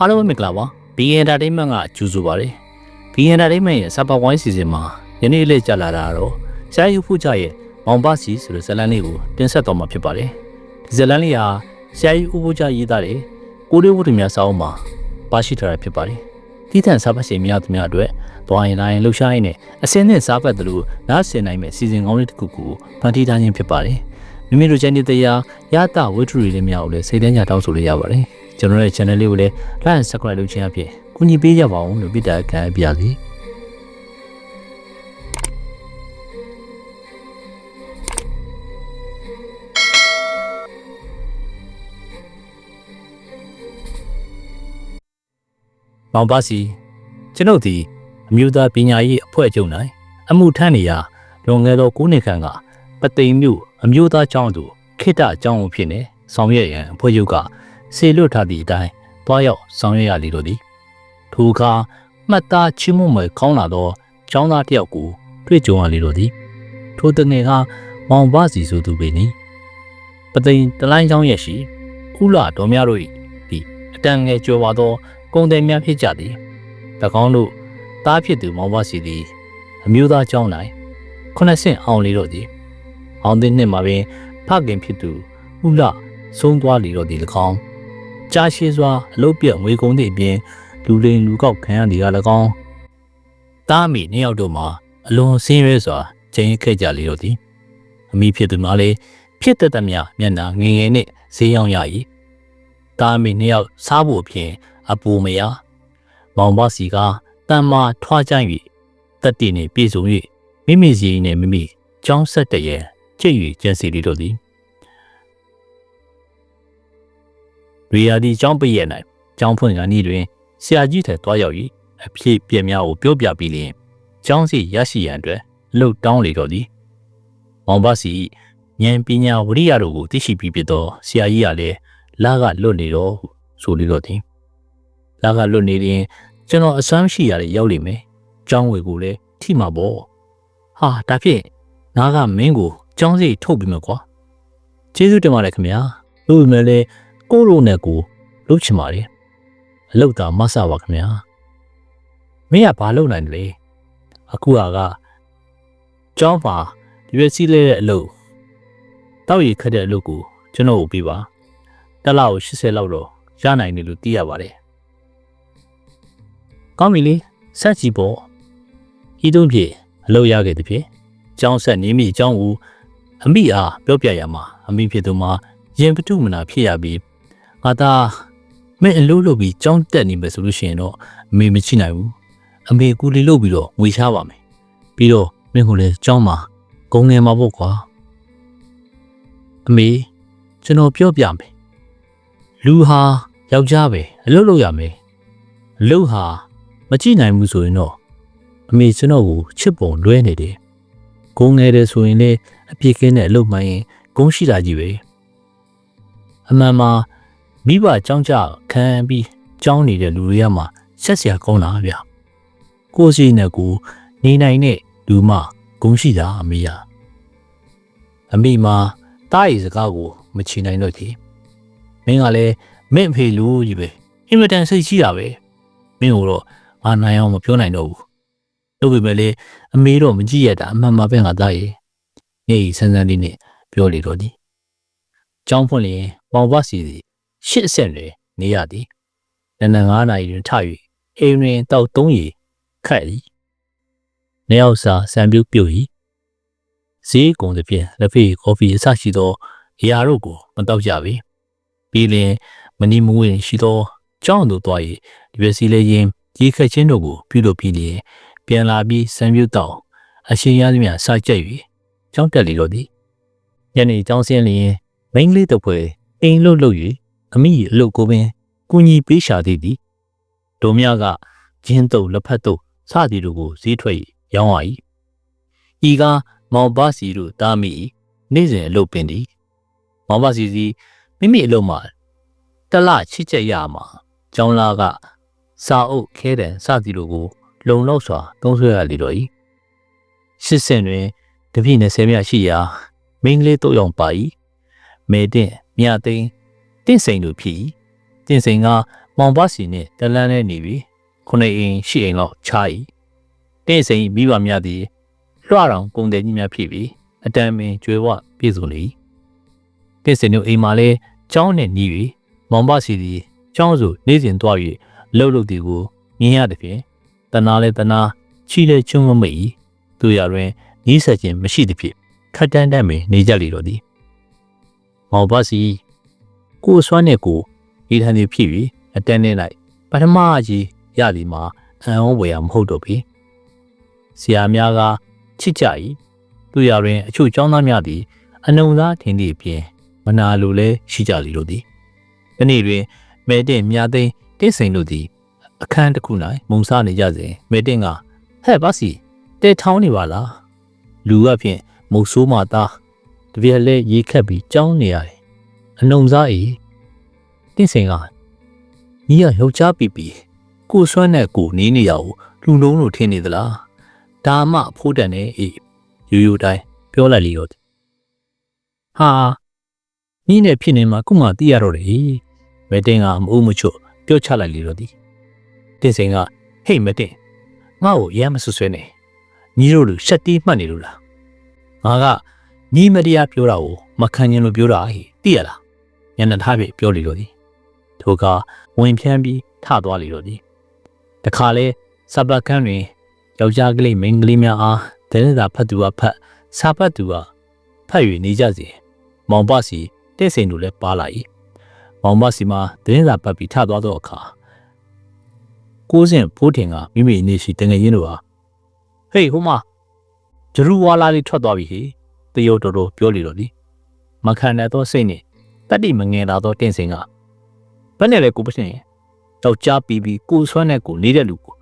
အားလုံးပဲမင်္ဂလာပါ BN Entertainment ကကြိုဆိုပါရစေ BN Entertainment ရဲ့စပါဝိုင်းစီစဉ်မှာယနေ့လေးကြာလာတာကတော့ဆရာယူဖူးကြရဲ့မောင်ပါစီဆိုတဲ့ဇာတ်လမ်းလေးကိုတင်ဆက်တော်မှာဖြစ်ပါတယ်ဒီဇာတ်လမ်းလေးဟာဆရာယူဖူးကြရေးသားတဲ့ကိုလေးဝတ္တမြတ်စာအုပ်မှာပါရှိထားတာဖြစ်ပါတယ်တိထန်စားပတ်ရှင်များသူများအတွက်သွားရင်လာရင်လှူရှားရင်းနဲ့အစင်းနဲ့စားပတ်တယ်လို့နားဆင်နိုင်မဲ့စီစဉ်ကောင်းလေးတစ်ခုကိုဖန်တီးထားခြင်းဖြစ်ပါတယ် မိမိတို့ချန်နယ်တရားရတာဝိထရီလေးများကိုလည်းစိတ်ထဲညတောင်းဆိုလို့ရပါတယ်ကျွန်တော်ရဲ့ channel လေးကိုလည်း like and subscribe လုပ်ခြင်းအဖြစ်ကူညီပေးကြပါဦးလို့ပြတာခံပြပါစီ။မောင်ပါစီကျွန်ုပ်ဒီအမျိုးသားပညာရေးအဖွဲ့ချုပ်၌အမှုထမ်းနေရာလွန်ခဲ့သော9နှစ်ခန့်ကပသိမ်မြို့ အမျိုးသားကျောင်းသို့ခိတ္တကျောင်းအဖြစ်နဲ့ဆောင်ရွက်ရန်အဖွဲ့ချုပ်ကစေလွတ်ထားသည့်အတိုင်းတွားရောက်ဆောင်ရွက်ရလေတော့သည်ထိုအခါမှတ်သားချီးမွမ်းမွယ်ကောင်းလာသောကျောင်းသားတစ်ယောက်ကိုတွေ့ကြုံရလေတော့သည်ထိုတငယ်ကမောင်ပါစီဆိုသူပေနီပသိမ်တလိုင်းကျောင်းရဲ့ရှိကုလတော်များတို့၏ဒီအတန်ငယ်ကျော်ပါသောကုံတယ်များဖြစ်ကြသည်၎င်းတို့တားဖြစ်သူမောင်ပါစီသည်အမျိုးသားကျောင်း၌ခုနှစ်ဆင့်အောင်လေတော့သည် အောင်တဲ့နှစ်မှာပင်ဖခင်ဖြစ်သူဥလဆုံးသွားလေတော့သည်၎င်းကြားရှိစွာအလုတ်ပြတ်ငွေကုန်သည့်အပြင်လူလိန်လူကောက်ခံရသည်က၎င်းတားမိနှစ်ယောက်တို့မှာအလွန်ဆင်းရဲစွာချိန်ခဲ့ကြလေတော့သည်အမိဖြစ်သူများလည်းဖြစ်တတ်သမျှမျက်နှာငယ်ငယ်နှင့်ဈေးရောက်ရ၏တားမိနှစ်ယောက်စားဖို့အပြင်အပူမရမောင်ပါစီကတန်မာထွားကြ၍တက်တည်နှင့်ပြေဆုံး၍မိမိစီနှင့်မိမိကျောင်းဆက်တည်းရဲ့ ကြိတ်၍ကျန်စီလေတော့သည်ရီယာဒီကျောင်းပည့်ရ၌ကျောင်းဖွင့်ကနေ့တွင်ဆရာကြီးထံတွားရောက်၍အဖြစ်ပြက်များကိုပြောပြပြီးလျှင်ကျောင်းစီရရှိရန်အတွက်လှုပ်တောင်းလေတော့သည်မောင်ပါစီဉာဏ်ပညာဝိရိယတို့ကိုသိရှိပြီးဖြစ်သောဆရာကြီးကလည်းလာကလွတ်နေတော့ဟုဆိုလေတော့သည်လာကလွတ်နေရင်ကျွန်တော်အစွမ်းရှိရတဲ့ရောက်လိမ့်မယ်ကျောင်းဝေကိုလည်းထိမှာပေါ့ဟာဒါဖြင့်ငါကမင်းကို ကျောင်းစီထုတ်ပြီးမှာကွာကျေးဇူးတင်ပါတယ်ခင်ဗျာလို့ပဲလေကိုရိုနဲ့ကိုလှုပ်ချင်ပါတယ်အလုတ်တာမဆပါခင်ဗျာမင်းကဘာလုပ်နိုင်တယ်လဲအခုကကကျောင်းမှာရွေးစည်းလဲတဲ့အလုပ်တောက်ရခက်တဲ့အလုပ်ကိုကျွန်တော်ကိုပြပါတစ်လောက်80လောက်တော့ရနိုင်တယ်လို့သိရပါတယ်ကောင်းပြီလေဆက်ကြည့်ပေါ့ဤသို့ဖြင့်အလုပ်ရခဲ့သည်ဖြင့်ကျောင်းဆက်နေမိကျောင်းကို အမိအားပြောပြရမှာအမိဖြစ်သူမှာရင်ပတုမနာဖြစ်ရပြီးငါသားမင်းအလုပ်လုပ်ပြီးကျောင်းတက်နေမယ်ဆိုလို့ရှိရင်တော့အမေမချိနိုင်ဘူးအမေကူလီလုပ်ပြီးတော့ငွေချပါမယ်ပြီးတော့မင်းကိုလည်းကျောင်းမှာဂုံငယ်မှာပေါ့ကွာအမေကျွန်တော်ပြောပြမယ်လူဟာယောက်ျားပဲအလုပ်လုပ်ရမယ်အလုပ်ဟာမကြည့်နိုင်ဘူးဆိုရင်တော့အမေကျွန်တော်ကိုချစ်ပုံလွဲနေတယ်ဂုံငယ်တယ်ဆိုရင်လည်း အပြစ်ကင်းတဲ့အလုပ်မှရင်ဂုံရှိတာကြီးပဲအမှန်မှာမိဘကြောင်းကြခံပြီးကြောင်းနေတဲ့လူတွေကမှဆက်เสียကောင်းတာဗျကိုယ်စီနဲ့ကိုနေနိုင်တဲ့လူမှဂုံရှိတာအမေရအမေမှာတားရီစကားကိုမချီနိုင်တော့သေးမင်းကလည်းမင့်ဖေလူကြီးပဲအင်မတန်စိတ်ရှိတာပဲမင်းတို့တော့ငါနိုင်အောင်မပြောနိုင်တော့ဘူးတို့ပေမဲ့လေအမေတော့မကြည့်ရတာအမှန်မှပဲငါသားရဲ့ နေဆန်းဆန်းလေးနဲ့ပြောလေတော့ဒီကျောင်းဖွင့်လျင်ပေါင်ပတ်စီစီရှစ်အဆင့်တွင်နေရသည်နန9နာရီတွင်ထ၍အိမ်တွင်တောက်သုံးရီခတ်သည်နေအောင်စာစံပြုတ်ပြုတ်၏ဈေးကုန်သဖြင့်လက်ဖေးကော်ဖီအစရှိသောအရာတို့ကိုမတော့ကြပေပြီးလျင်မနီမဝင်းရှိသောကျောင်းသို့သွား၍ဒီပစီလေးရင်ရေခက်ချင်းတို့ကိုပြုလုပ်ပြီးလျင်ပြန်လာပြီးစံပြုတ်တော့အရှင်ရသည်များစကြက်၍ ကျောင်းတက်လေတော့သည်ညနေကျောင်းဆင်းလျင်မိန်းကလေးတစ်ဖွဲအိမ်လှုပ်လှုပ်၍အမိအလုတ်ကိုပင်ကုညီပေးရှာသေးသည်ဒုံမြကဂျင်းတုပ်လက်ဖက်တုပ်စသည်တို့ကိုဈေးထွက်ရောင်းရ၏ဤကမောင်ပါစီတို့တားမိနေ့စဉ်အလုပ်ပင်သည်မောင်ပါစီစီမိမိအလုပ်မှာတလချစ်ချက်ရမှာကျောင်းလာကစာအုပ်ခဲတံစသည်တို့ကို လုံလောက်စွာသုံးဆွဲရလေတော့၏ရှစ်ဆင်တွင် တပြည့်20မြရှိရာမိန်းကလေးတို့ရောင်ပါ၏မေတင်မြသိန်းတင့်စိန်တို့ဖြစ်၏တင့်စိန်ကမောင်ဘစီနှင့်တလန်းနဲ့နေပြီးခုနှစ်အိမ်ရှိအိမ်လောက်ခြား၏တင်းစိန်မိဘများသည်လွှတော်ကုန်တယ်ကြီးများဖြစ်ပြီးအတန်ပင်ကျွေဝပြည့်စုံလေ၏တင်းစိန်တို့အိမ်မှာလည်းကျောင်းနဲ့နီး၍မောင်ဘစီသည်ကျောင်းစုနေစဉ်သွား၍လှုပ်လှုပ်သည်ကိုမြင်ရသည်ဖြင့်တနာလဲတနာချီလဲချုံမမိ၏သူရတွင် နီးဆက်ခြင်းမရှိသည်ဖြင့်ခတ်တန်းတန်းပင်နေကြလေတော့သည်မောင်ဘစီကိုယ်စွမ်းနဲ့ကိုဤထန်သည်ဖြစ်ပြီးအတန်းနဲ့လိုက်ပထမကြီးရသည်မှာအံ့ဩဝယ်ရမဟုတ်တော့ပြီဆရာများကချစ်ကြ၏သူရတွင်အချို့ကျောင်းသားများသည်အနုံသားထင်သည့်အပြင်မနာလိုလဲရှိကြလေလို့သည်ဒီနေ့တွင်မဲတဲ့မြာသိန်းတင်းစိန်တို့သည်အခန်းတစ်ခု၌မုံစားနေကြစဉ်မဲတင်ကဟဲ့ဘာစီတဲထောင်းနေပါလား လူကဖြင့်မုတ်ဆိုးမှသားတပြက်လဲရေခက်ပြီးကြောင်းနေရတယ်အနုံစားအေးတင်းစိန်ကညီရယောက်ျားပီပီကိုစွမ်းနဲ့ကိုနေနေရကိုလူလုံးလို့ထင်နေသလားဒါမှအဖိုးတန်နေအေးယူယူတိုင်းပြောလိုက်လေတော့ဟာညီနဲ့ဖြစ်နေမှာခုမှသိရတော့တယ်မဲတင်ကမအုံမချွတ်ပြောချလိုက်လေတော့ဒီတင်းစိန်ကဟေ့မတင်ငါ့ကိုရမ်းမဆွဆွဲနဲ့ ညီတို့လူရှက်တီးမှတ်နေလို့လားငါကညီမတရားပြောတာကိုမခံရင်လို့ပြောတာဟေ့သိရလားညနေထားပြီပြောလေတော့ဒီထိုကဝင်ဖြန်းပြီးထသွားလေတော့ဒီတခါလဲစပတ်ခန်းတွင်ယောက်ျားကလေးမိန်းကလေးများအားဒဲနေတာဖတ်သူကဖတ်စာဖတ်သူကဖတ်၍နေကြစီမောင်ပစီတဲ့စိန်တို့လည်းပါလာ၏မောင်ပစီမှာဒဲနေတာပတ်ပြီးထသွားသောအခါကိုးစင်ဖိုးထင်ကမိမိနေရှိတငယ်ရင်းတို့ဟာ ဟေးဟိုမဂျရူဝါလာလေးထွက်သွားပြီဟေတရုတ်တော်တော်ပြောလေတော့ဒီမခံတဲ့သောစိတ်နဲ့တတိမငင်လာသောတင့်စင်ကဘယ်နဲ့လဲကိုပရှင်ယောက်ျားပြီးပြီးကိုဆွမ်းနဲ့ကိုနေတဲ့လူကို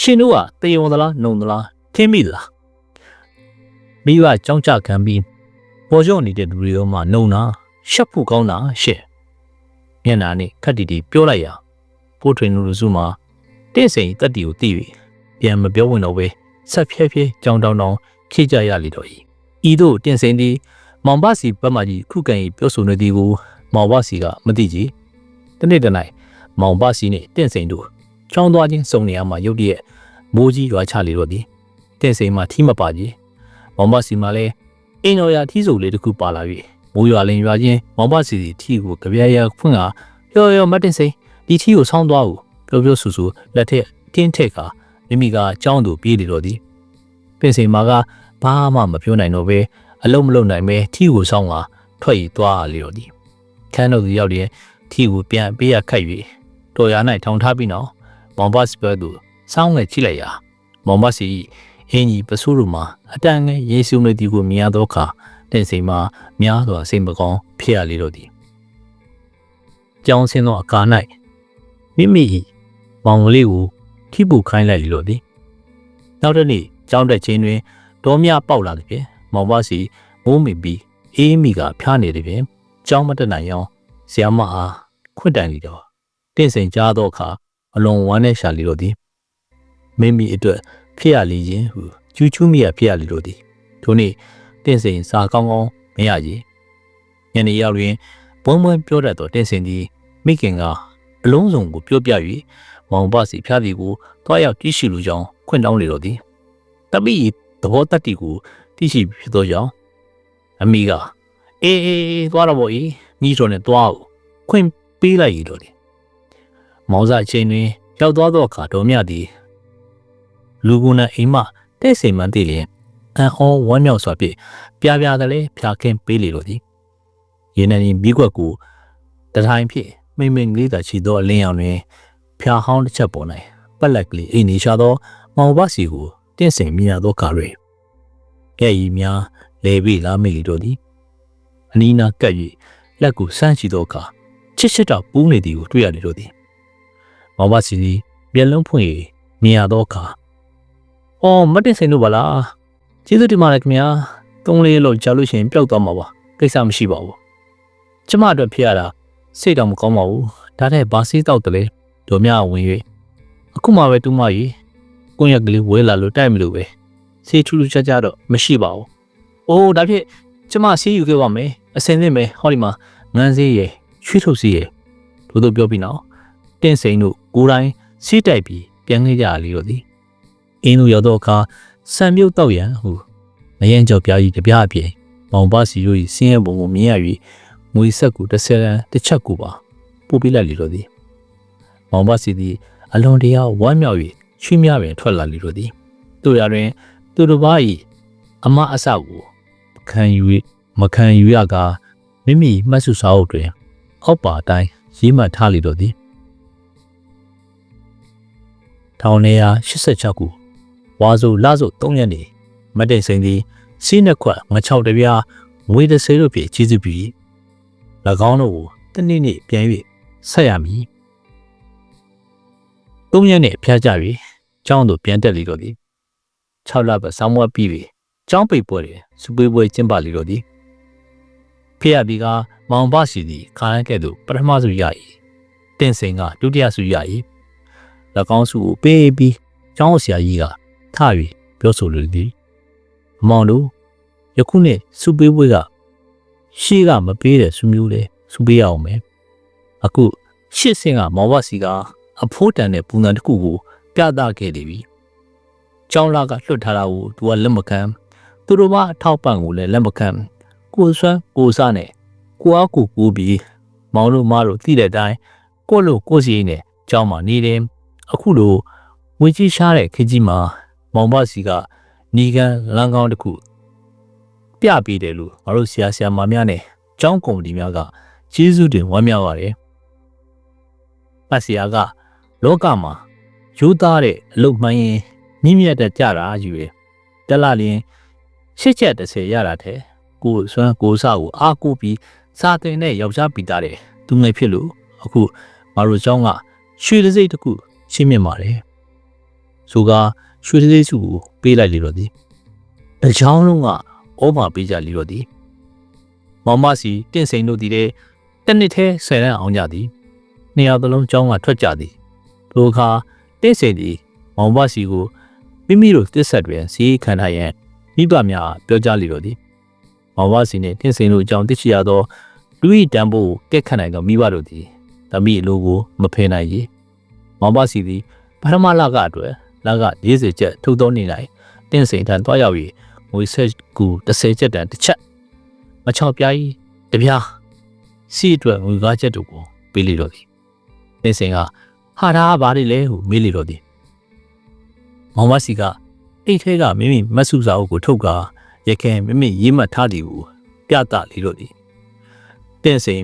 ရှင်တို့ကတယုံသလားနှုံသလားထင်းမိသလားမိဘကြောင်းကြခံပြီးပေါ်ကျော်နေတဲ့လူတွေရောမှနှုံတာရှက်ဖို့ကောင်းတာရှက်မျက်နာနဲ့ခက်တီတီပြောလိုက်ရပိုးထွင်လူလူစုမှာတင့်စိန်တက်တီကိုတီးပြီးပြန်မပြောဝင်တော့ပဲ ဆက်ဖြဲဖြဲကြောင်းတောင်းတောင်းခေကြရလေတော့ဤဤတို့တင့်စိန်ဒီမောင်ဘစီဘက်မှကြီးခုခံရေးပြောဆိုနေသည်ကိုမောင်ဘစီကမသိကြည်တနေ့တနိုင်မောင်ဘစီနဲ့တင့်စိန်တို့ချောင်းသွားချင်းစုံနေရမှာရုတ်တရက်မိုးကြီးရွာချလေတော့သည်တင့်စိန်မှထီးမပါကြီးမောင်ဘစီမှလည်းအင်းတော်ရထီးစုပ်လေးတစ်ခုပါလာ၍မိုးရွာလင်ရွာချင်းမောင်ဘစီစီထီးကိုကြပြရဖွင့်ကရော်ရော်မတ်တင်စိန်ဒီထီးကိုဆောင်းသွားဦးပြောပြောဆူဆူလက်ထက်တင်းထက်က မိမိကကြောင်းသူပြေးလေတော့သည်ပင်စိန်မာကဘာမှမပြောနိုင်တော့ပဲအလုံးမလုံးနိုင်ပဲထီကိုဆောင်းကထွက်ရသွားလေတော့သည်ခန်းတော်သူရောက်တဲ့ထီကိုပြန်ပေးရခတ်၍တော်ရ၌ထောင်ထားပြီးနောက်မောင်ဘတ်စပတ်သူစောင်းငယ်ချိလိုက်ရာမောင်ဘတ်စီအင်းကြီးပစိုးတို့မှာအတန်ငယ်ယေရှုနေသည်ကိုမြင်ရသောအခါတဲ့စိမ်မှာများစွာစိတ်မကောင်းဖြစ်ရလေတော့သည်ကြောင်းဆင်းသောအခါ၌မိမိ၏မောင်ကလေးကို ထိပူခိုင်းလိုက်လေတော့သည်နောက်တစ်နေ့ကြောင်းတက်ချင်းတွင်ဒေါ်မြပေါက်လာသည်ဖြင့်မောင်ဘစီမိုးမိပြီးအေးမိကဖျားနေသည်ဖြင့်ကြောင်းမတက်နိုင်အောင်ဆရာမအားခွင့်တိုင်လေတော့တင့်စိန်ကြားသောအခါအလွန်ဝမ်းနဲ့ရှာလေတော့သည်မိမိအတွက်ဖြစ်ရလေခြင်းဟုကျူးချူးမိရဖြစ်ရလေတော့သည်ထိုနေ့တင့်စိန်စာကောင်းကောင်းမရကြီးညနေရောက်တွင်ဘုံဘွန်းပြောတတ်သောတင့်စိန်သည်မိခင်ကအလုံးစုံကိုပြောပြ၍ မောင်ဘစီဖျားသည်ကိုတွားရောက်ကြည့်ရှုလိုကြောင်းခွင့်တောင်းလေတော့သည်တပိသဘောတတ္တိကိုသိရှိဖြစ်သောကြောင့်အမိကအေးအေးသွားတော့ဗောဤညီတော်နဲ့သွားအောင်ခွင့်ပေးလိုက်ရတော့တယ်မောင်စားချင်းတွင်ရောက်သွားသောအခါတော်မြတ်သည်လူကုနာအိမ်မှတဲ့စိမ်မှန်သိလျင်အန်ဟောဝမ်းမြောက်စွာဖြင့်ပြားပြားတလဲဖျားခင်းပေးလေတော့သည်ရေနံဒီမိကွက်ကိုတထိုင်ဖြင့်မိမ့်မိန်လေးသာချီသောအလင်းရောင်တွင် ဖျားဟောင်းတစ်ချက်ပေါ်၌ပက်လက်ကလေးအိမ်နေရှာသောမောင်ဘစီကိုတင့်စင်မြင်ရသောကားတွင်ကဲ့ရီများလဲပြီးလာမိလေတော့သည်အနီးနားကပ်၍လက်ကိုဆန့်ချီသောအခါချစ်ချစ်တော့ပူးနေသည်ကိုတွေ့ရလေတော့သည်မောင်ဘစီသည်မျက်လုံးဖွင့်၍မြင်ရသောအခါအော်မတ်တင်စင်တို့ပါလားကျေးဇူးတင်ပါတယ်ခင်ဗျာသုံးလေးလို့ကြာလို့ရှိရင်ပျောက်သွားမှာပါကိစ္စမရှိပါဘူးကျမအတွက်ဖြစ်ရတာစိတ်တော့မကောင်းပါဘူးဒါနဲ့ဘာစီးတောက်တယ်လဲ တို့မြဝင်၍အခုမှပဲတူမကြီးကိုရက်ကလေးဝဲလာလို့တိုက်မလို့ပဲဆေးထူးထူးခြားခြားတော့မရှိပါဘူး။အိုးဒါဖြင့်ကျမဆေးယူခဲ့ပါမယ်။အစင်သင့်ပဲဟောဒီမှာငန်းဆေးရယ်ရွှေထုတ်ဆေးရယ်တို့တို့ပြောပြီးနော်တင့်စိန်တို့ကိုယ်တိုင်စီးတိုက်ပြီးပြန်ခဲ့ကြရလေတော့သည်အင်းတို့ရောက်တော့အခါစံမြုပ်တော့ရန်ဟုမယန်းကြောက်ပြားကြီးတပြားအပြင်မောင်ပါစီတို့၏ဆင်းရဲပုံကိုမြင်ရ၍ငွေဆက်ကူတစ်ဆယ်ရန်တစ်ချက်ကူပါပို့ပေးလိုက်လေတော့သည် မောင်ပါစီသည်အလွန်တရာဝမ်းမြောက်၍ချွေးမြပင်ထွက်လာလေတော့သည်တို့ရတွင် သူတို့ဘာ၏အမအဆောက်ကိုခံယူ၍မခံယူရကားမိမိမှတ်စုစာအုပ်တွင်အောက်ပါအတိုင်းရေးမှတ်ထားလေတော့သည်1986ခုဝါဆိုလဆို3ရက်နေမတ်တိတ်စိန်သည်စီးနှစ်ခွက်ငချောက်တပြားငွေတစ်ဆယ်တို့ဖြင့်ကြီးစုပြီး၎င်းတို့ကိုတနေ့နေ့ပြန်၍ဆက်ရမည် 3ရက်နဲ့ဖျားကြ၍ကျောင်းသို့ပြန်တက်လေတော့သည်6လပတ်ဆောင်းမွက်ပြီးပြီကျောင်းပိတ်ပွဲတွင်စပွေးပွဲကျင်းပလေတော့သည်ဖေရပြီကမောင်ပစီသည်ခါရန်ကဲ့သို့ပထမစုရ၏တင်စိန်ကဒုတိယစုရ၏၎င်းစုကိုပေးပြီးကျောင်းဆရာကြီးကထ၍ပြောဆိုလိုသည်အမောင်တို့ယခုနှစ်စုပေးပွဲကရှေ့ကမပေးတဲ့စုမျိုးလေစုပေးရအောင်မယ်အခုရှစ်ဆင်းကမောင်ဘစီက အဖိုးတန်တဲ့ပုံစံတစ်ခုကိုပြသခဲ့တယ်ပြီကျောင်းလာကလွတ်ထားတာကိုသူကလက်မခံသူတို့ကအထောက်ပံ့ကိုလည်းလက်မခံကိုစွမ်းကိုစားနဲ့ကိုအားကိုကိုပြီးမောင်တို့မတို့သိတဲ့အတိုင်းကိုယ့်လိုကိုယ်စီနဲ့ကျောင်းမှာနေတယ်အခုလိုဝေကြီးရှားတဲ့ခေကြီးမှာမောင်ဘစီကညီကန်လမ်းကောင်းတစ်ခုပြပေးတယ်လို့ငါတို့ဆရာဆရာမများနဲ့ကျောင်းကော်မတီများကကျေးဇူးတင်ဝမ်းမြောက်ရတယ်။ပတ်ဆရာက လောကမှာရိုးသားတဲ့အလုတ်မှန်းရင်မြင့်မြတ်တဲ့ကြတာယူရယ်တက်လာလျင်ရှစ်ချက်30ရတာတဲ့ကိုယ်စွမ်းကိုယ်စကိုအားကိုးပြီးစာသင်တဲ့ယောက်ျားပိသားတဲ့သူငယ်ဖြစ်လို့အခုမတို့ကျောင်းကရွှေတစိမ့်တစ်ခုရှင်းမြင်ပါတယ်။ဆိုကရွှေတစိမ့်စုကိုပေးလိုက်လေတော့သည်။အချောင်းလုံးကဩမာပေးကြလေတော့သည်။မောင်မစီတင့်စိန်တို့သည်တဲ့တစ်နှစ်ထဲဆယ်ရန်အောင်ကြသည်။နှစ်ယောက်သလုံးကျောင်းကထွက်ကြသည်။ ထိုအခါတင့်စိန်သည်မောင်မစီကိုမိမိတို့တစ်ဆက်တွင်စီးခံထားရန်မိဘများပြောကြားလေတော့သည်။မောင်မစီနှင့်တင့်စိန်တို့အကြောင်းသိရှိရသောလူ၏တန်ဖိုးကိုကက်ခတ်နိုင်သောမိဘတို့သည်သမီးအလိုကိုမဖယ်နိုင်၏။မောင်မစီသည်ပထမလကအတွက်လက40ကျပ်ထုတ်သောနေ၌တင့်စိန်ထံတွားရောက်၍ငွေဆက်ကူ30ကျပ်တန်တစ်ချက်မချောက်ပြားကြီးတပြားစီအတွက်ငွေကားချက်တို့ကိုပေးလေတော့သည်တင့်စိန်က ဟာဒါကဘာတွေလဲဟုမေးလေတော့သည်မောင်မစီကအိတ်ထဲကမိမိမတ်စုစာအုပ်ကိုထုတ်ကာရခင်မိမိရေးမှတ်ထားသည်ကိုပြသလေတော့သည်တင့်စိန်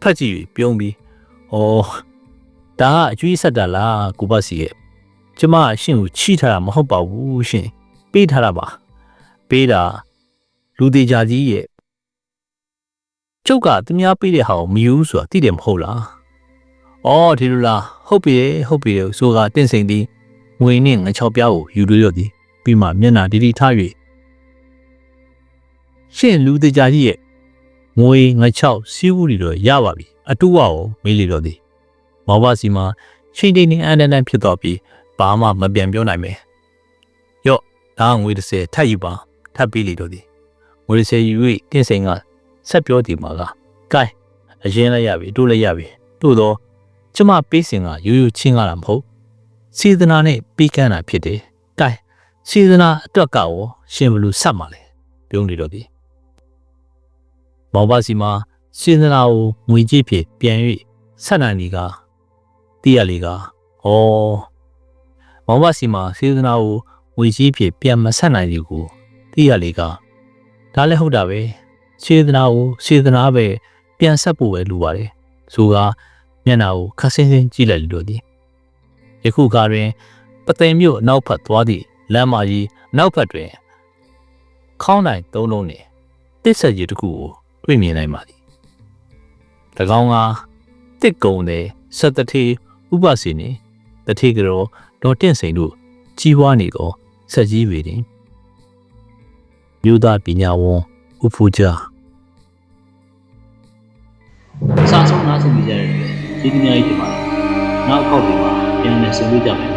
ဖတ်ကြည့်ပြီးပြုံးပြီးဩဒါကအကျွေးဆက်တာလားကိုပါစီရဲ့ကျမအရှင်ကိုချီထားတာမဟုတ်ပါဘူးရှင်ပေးထားတာပါပေးတာလူသေးကြကြီးရဲ့ကျုပ်ကသူများပေးတဲ့ဟာကိုမယူဆိုတာသိတယ်မဟုတ်လား အော်ဒီလိုလားဟုတ်ပြီဟုတ်ပြီဆိုကတင့်စိန်သည်ငွေနဲ့ငချောက်ပြားကိုယူလို့ရသည်ပြီးမှမျက်နှာဒီဒီထား၍ရှင်လူသေးကြကြီးရဲ့ငွေငချောက်စီးပူးတွေတော့ရပါပြီအတူဝါကိုမေးလေတော့သည်မောဘစီမှာချိန်တိန်နေအန်တန်တန်ဖြစ်တော့ပြီးဘာမှမပြန်ပြောနိုင်ပဲရော့ဒါကငွေ30ထပ်ယူပါထပ်ပြီးလေတော့သည်ငွေ30ယူ၍တင့်စိန်ကဆက်ပြောဒီမှာကကဲအရင်လည်းရပြီတို့လည်းရပြီတို့တော့ ကျမပေးစင်ကရိုးရိုးချင်းကားတာမဟုတ်စေတနာနဲ့ပြီးကမ်းတာဖြစ်တယ်ကဲစေတနာအတွက်ကရောရှင်ဘလူဆက်မှာလဲပြုံးလေတော့သည်မောင်ပါစီမှာစေတနာကိုငွေကြီးဖြစ်ပြန်၍ဆက်နိုင်လီကတည့်ရလီကဩမောင်ပါစီမှာစေတနာကိုငွေကြီးဖြစ်ပြန်မဆက်နိုင်လီကိုတည့်ရလီကဒါလည်းဟုတ်တာပဲစေတနာကိုစေတနာပဲပြန်ဆက်ဖို့ပဲလိုပါတယ်ဆိုက မျက်နှာကိုခက်ဆင်းဆင်းကြည့်လိုက်လို့သည်ယခုကားတွင်ပသိမ်မြို့အနောက်ဘက်သွားသည့်လမ်းမကြီးနောက်ဘက်တွင်ခေါင်းတိုင်းသုံးလုံးနှင့်တစ်ဆက်ကြီးတစ်ခုကိုတွေ့မြင်နိုင်ပါသည်၎င်းကတစ်ကုံတဲ့ဆက်တထေဥပစီနှင့်တထေကတော်ဒေါ်တင့်စိန်တို့ကြီးပွားနေသောဆက်ကြီးတွေတွင်မြို့သားပညာဝန်ဥဖူဂျာစာဆုံးနားဆင်ကြရတဲ့ ကျေးဇူးများကြီးတင်ပါတယ်နောက်အခေါက်တွေမှာပြန်လည်ဆုံတွေ့ကြမယ်